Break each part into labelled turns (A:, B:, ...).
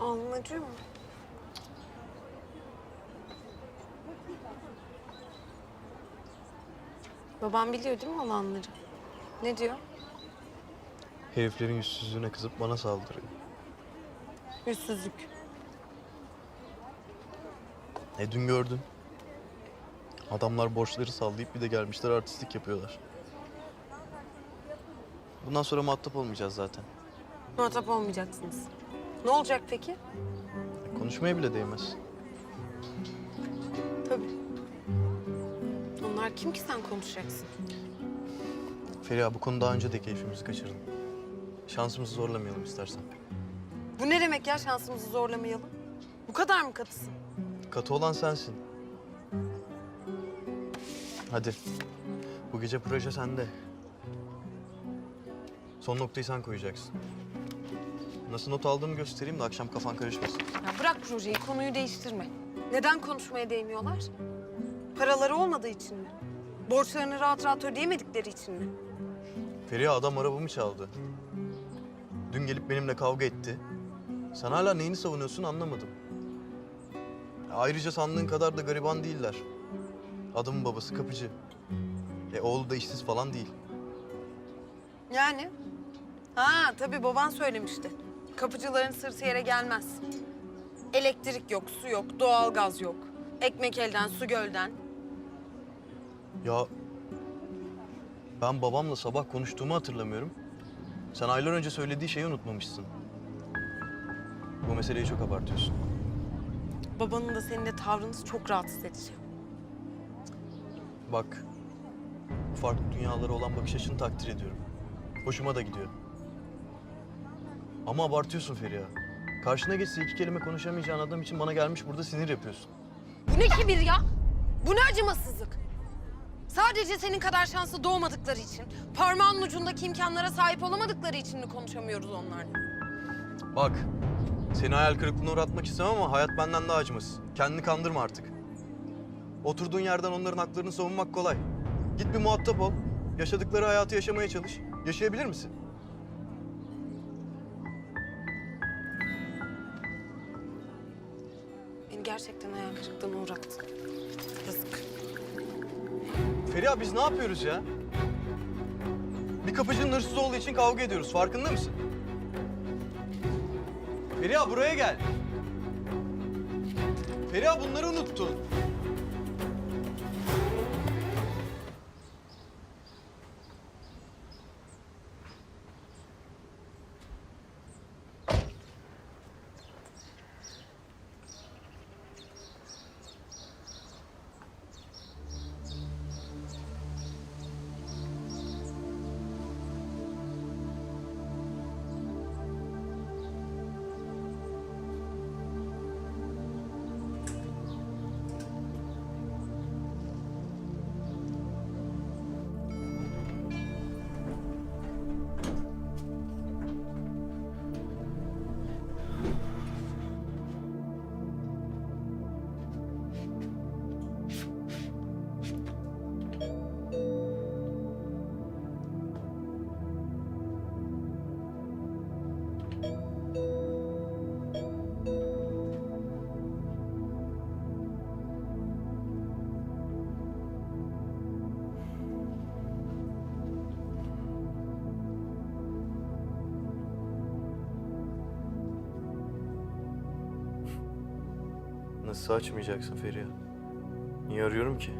A: Alnın acıyor mu? Babam biliyor değil mi olanları? Ne diyor?
B: Heriflerin yüzsüzlüğüne kızıp bana saldırıyor.
A: Yüzsüzlük.
B: E dün gördün. Adamlar borçları sallayıp bir de gelmişler artistlik yapıyorlar. Bundan sonra muhatap olmayacağız zaten.
A: Muhatap olmayacaksınız. Ne olacak peki?
B: Konuşmaya bile değmez.
A: Tabii. Onlar kim ki sen konuşacaksın?
B: Feriha bu konu daha önce de keyfimizi kaçırdı. Şansımızı zorlamayalım istersen.
A: Bu ne demek ya şansımızı zorlamayalım? Bu kadar mı katısın?
B: Katı olan sensin. Hadi. Bu gece proje sende. Son noktayı sen koyacaksın. Nasıl not aldığımı göstereyim de akşam kafan karışmasın.
A: Ya bırak projeyi, konuyu değiştirme. Neden konuşmaya değmiyorlar? Paraları olmadığı için mi? Borçlarını rahat rahat ödeyemedikleri için mi?
B: Feriha adam arabamı çaldı. Dün gelip benimle kavga etti. Sen hala neyini savunuyorsun anlamadım. Ayrıca sandığın kadar da gariban değiller. Adamın babası kapıcı. E oğlu da işsiz falan değil.
A: Yani? Ha tabii baban söylemişti. Kapıcıların sırtı yere gelmez. Elektrik yok, su yok, doğalgaz yok. Ekmek elden, su gölden.
B: Ya ben babamla sabah konuştuğumu hatırlamıyorum. Sen aylar önce söylediği şeyi unutmamışsın. Bu meseleyi çok abartıyorsun.
A: Babanın da seninle tavrınız çok rahatsız edici.
B: Bak, farklı dünyalara olan bakış açını takdir ediyorum. Hoşuma da gidiyor. Ama abartıyorsun Feriha. Karşına geçse iki kelime konuşamayacağın adam için bana gelmiş burada sinir yapıyorsun.
A: Bu ne kibir ya? Bu ne acımasızlık? Sadece senin kadar şanslı doğmadıkları için, parmağının ucundaki imkanlara sahip olamadıkları için mi konuşamıyoruz onlarla?
B: Bak, seni hayal kırıklığına uğratmak istemem ama hayat benden daha acımasız. Kendini kandırma artık. Oturduğun yerden onların haklarını savunmak kolay. Git bir muhatap ol. Yaşadıkları hayatı yaşamaya çalış. Yaşayabilir misin?
A: Gerçekten hayal kırıklığına uğrattı. Yazık.
B: Feriha biz ne yapıyoruz ya? Bir kapıcının hırsız olduğu için kavga ediyoruz. Farkında mısın? Feriha buraya gel. Feriha bunları unuttun. Nasıl açmayacaksın Feriha? Niye arıyorum ki?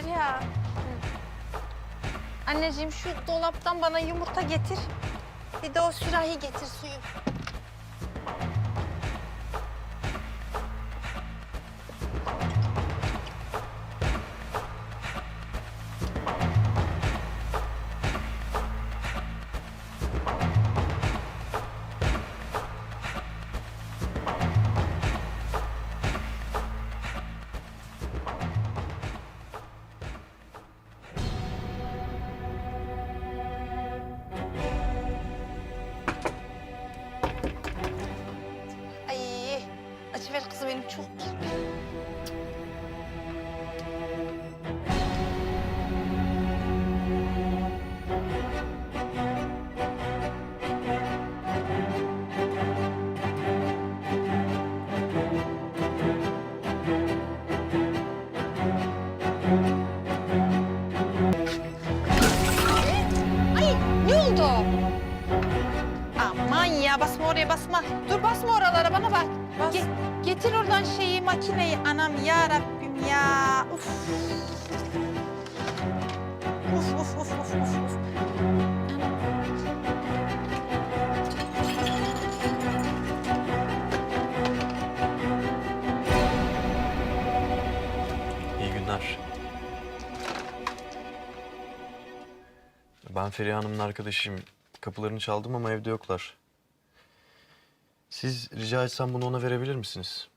C: Feriha. Anneciğim şu dolaptan bana yumurta getir. Bir de o sürahi getir suyu. Açıver kızım benim çok Ay oraya basma. Dur basma oralara bana bak. Ge- getir oradan şeyi makineyi anam ya Rabbim ya. Uf. Uf uf uf uf uf. uf.
B: İyi günler. Ben Feriha Hanım'ın arkadaşıyım. Kapılarını çaldım ama evde yoklar. Siz rica etsem bunu ona verebilir misiniz?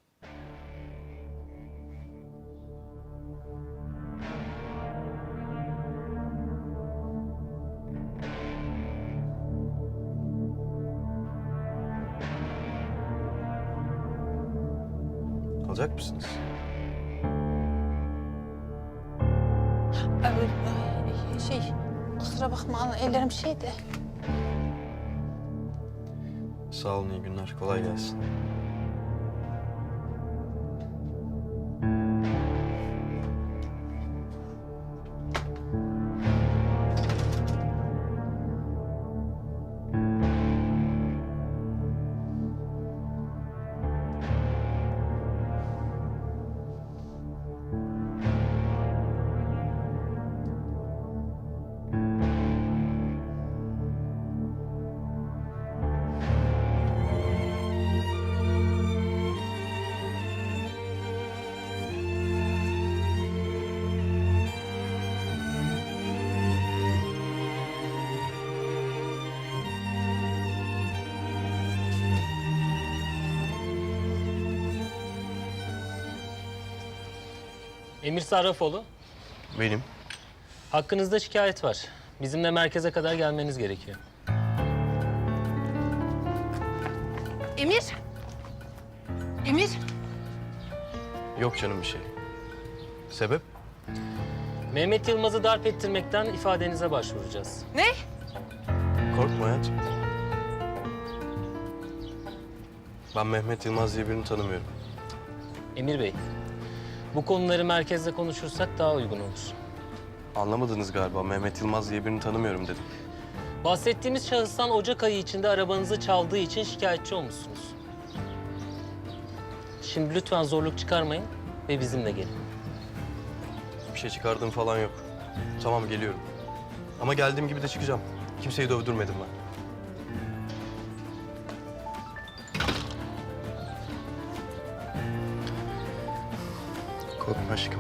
B: Alacak mısınız?
C: Ee, şey kusura bakma ellerim şeydi.
B: Sağ olun, iyi günler. Kolay gelsin.
D: Emir Sarrafoğlu,
B: Benim.
D: hakkınızda şikayet var. Bizimle merkeze kadar gelmeniz gerekiyor.
C: Emir. Emir.
B: Yok canım bir şey. Sebep?
D: Mehmet Yılmaz'ı darp ettirmekten ifadenize başvuracağız.
C: Ne?
B: Korkma hayatım. Ben Mehmet Yılmaz diye birini tanımıyorum.
D: Emir Bey, bu konuları merkezde konuşursak daha uygun olur.
B: Anlamadınız galiba. Mehmet Yılmaz diye birini tanımıyorum dedim.
D: Bahsettiğimiz şahıstan Ocak ayı içinde arabanızı çaldığı için şikayetçi olmuşsunuz. Şimdi lütfen zorluk çıkarmayın ve bizimle gelin.
B: Bir şey çıkardığım falan yok. Tamam geliyorum. Ama geldiğim gibi de çıkacağım. Kimseyi dövdürmedim ben. Korkma aşkım.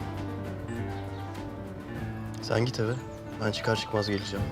B: Sen git eve. Ben çıkar çıkmaz geleceğim.